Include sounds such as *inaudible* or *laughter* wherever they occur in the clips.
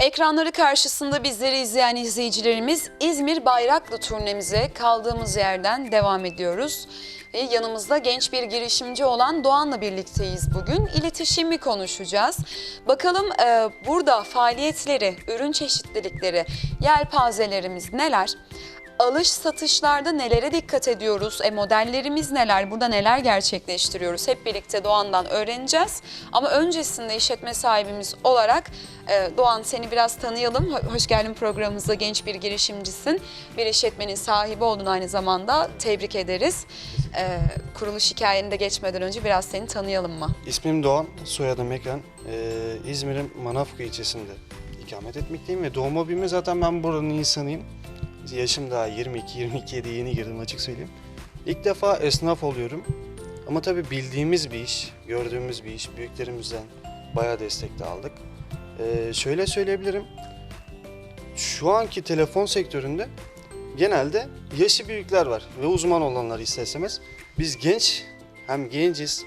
Ekranları karşısında bizleri izleyen izleyicilerimiz İzmir Bayraklı turnemize kaldığımız yerden devam ediyoruz. Ve yanımızda genç bir girişimci olan Doğan'la birlikteyiz bugün. İletişimi konuşacağız. Bakalım e, burada faaliyetleri, ürün çeşitlilikleri, yelpazelerimiz neler? Alış satışlarda nelere dikkat ediyoruz? E, modellerimiz neler? Burada neler gerçekleştiriyoruz? Hep birlikte Doğan'dan öğreneceğiz. Ama öncesinde işletme sahibimiz olarak e, Doğan seni biraz tanıyalım. Ho- Hoş geldin programımıza. Genç bir girişimcisin. Bir işletmenin sahibi oldun aynı zamanda. Tebrik ederiz. E, kuruluş hikayeni de geçmeden önce biraz seni tanıyalım mı? İsmim Doğan, soyadım Ekran. Ee, İzmir'in Manavga ilçesinde ikamet etmekteyim ve doğma büyüme zaten ben buranın insanıyım. Yaşım daha 22-22'ye de yeni girdim açık söyleyeyim. İlk defa esnaf oluyorum. Ama tabii bildiğimiz bir iş, gördüğümüz bir iş. Büyüklerimizden bayağı destek de aldık. Ee, şöyle söyleyebilirim. Şu anki telefon sektöründe genelde yaşı büyükler var ve uzman olanlar ister istemez. Biz genç, hem genciz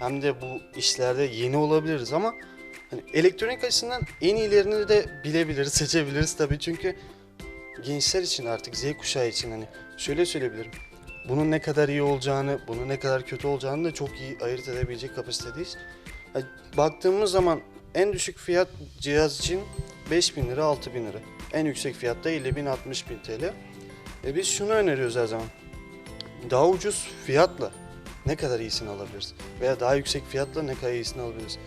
hem de bu işlerde yeni olabiliriz ama hani elektronik açısından en iyilerini de bilebiliriz, *laughs* seçebiliriz tabii çünkü gençler için artık Z kuşağı için hani şöyle söyleyebilirim. Bunun ne kadar iyi olacağını, bunun ne kadar kötü olacağını da çok iyi ayırt edebilecek kapasitedeyiz. Yani baktığımız zaman en düşük fiyat cihaz için 5000 lira, 6000 lira. En yüksek fiyatta 50 bin, 60 bin TL. E biz şunu öneriyoruz her zaman. Daha ucuz fiyatla ne kadar iyisini alabiliriz? Veya daha yüksek fiyatla ne kadar iyisini alabiliriz?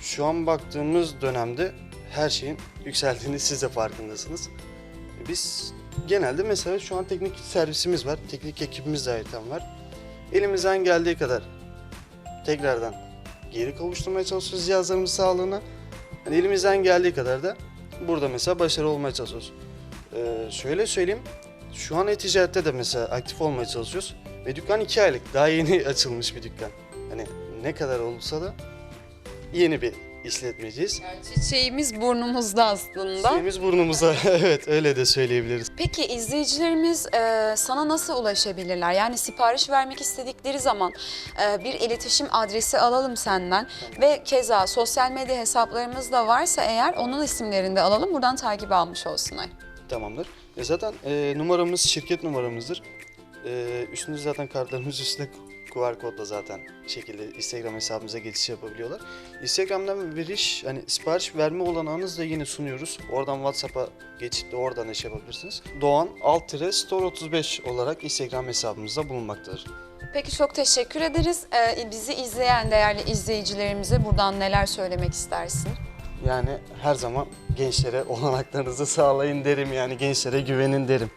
Şu an baktığımız dönemde her şeyin yükseldiğini siz de farkındasınız. Biz genelde mesela şu an teknik servisimiz var. Teknik ekibimiz zaten var. Elimizden geldiği kadar tekrardan geri kavuşturmaya çalışıyoruz cihazlarımızın sağlığına. Hani elimizden geldiği kadar da burada mesela başarılı olmaya çalışıyoruz. Ee, şöyle söyleyeyim. Şu an e-ticarette de mesela aktif olmaya çalışıyoruz. Ve dükkan 2 aylık. Daha yeni *laughs* açılmış bir dükkan. Hani ne kadar olsa da yeni bir işletmeciyiz. Çiçeğimiz burnumuzda aslında. Şeyimiz burnumuza. *laughs* evet öyle de söyleyebiliriz. Peki izleyicilerimiz e, sana nasıl ulaşabilirler? Yani sipariş vermek istedikleri zaman e, bir iletişim adresi alalım senden ve keza sosyal medya hesaplarımız da varsa eğer onun isimlerini de alalım buradan takip almış olsunlar. Tamamdır. E zaten e, numaramız şirket numaramızdır. E, üstünde zaten kartlarımız *laughs* üstünde QR kodla zaten şekilde Instagram hesabımıza geçiş yapabiliyorlar. Instagram'dan veriş, hani sipariş verme olanağınızı da yine sunuyoruz. Oradan WhatsApp'a geçip de oradan iş yapabilirsiniz. Doğan alt store 35 olarak Instagram hesabımızda bulunmaktadır. Peki çok teşekkür ederiz. E, bizi izleyen değerli izleyicilerimize buradan neler söylemek istersin? Yani her zaman gençlere olanaklarınızı sağlayın derim yani gençlere güvenin derim.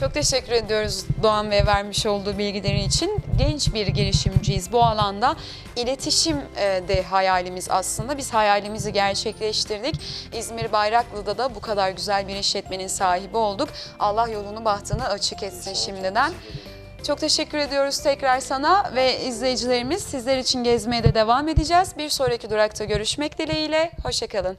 Çok teşekkür ediyoruz Doğan ve vermiş olduğu bilgileri için. Genç bir girişimciyiz bu alanda. İletişim e, de hayalimiz aslında. Biz hayalimizi gerçekleştirdik. İzmir Bayraklı'da da bu kadar güzel bir işletmenin sahibi olduk. Allah yolunu bahtını açık etsin şimdiden. Çok teşekkür ediyoruz tekrar sana ve izleyicilerimiz sizler için gezmeye de devam edeceğiz. Bir sonraki durakta görüşmek dileğiyle. Hoşçakalın.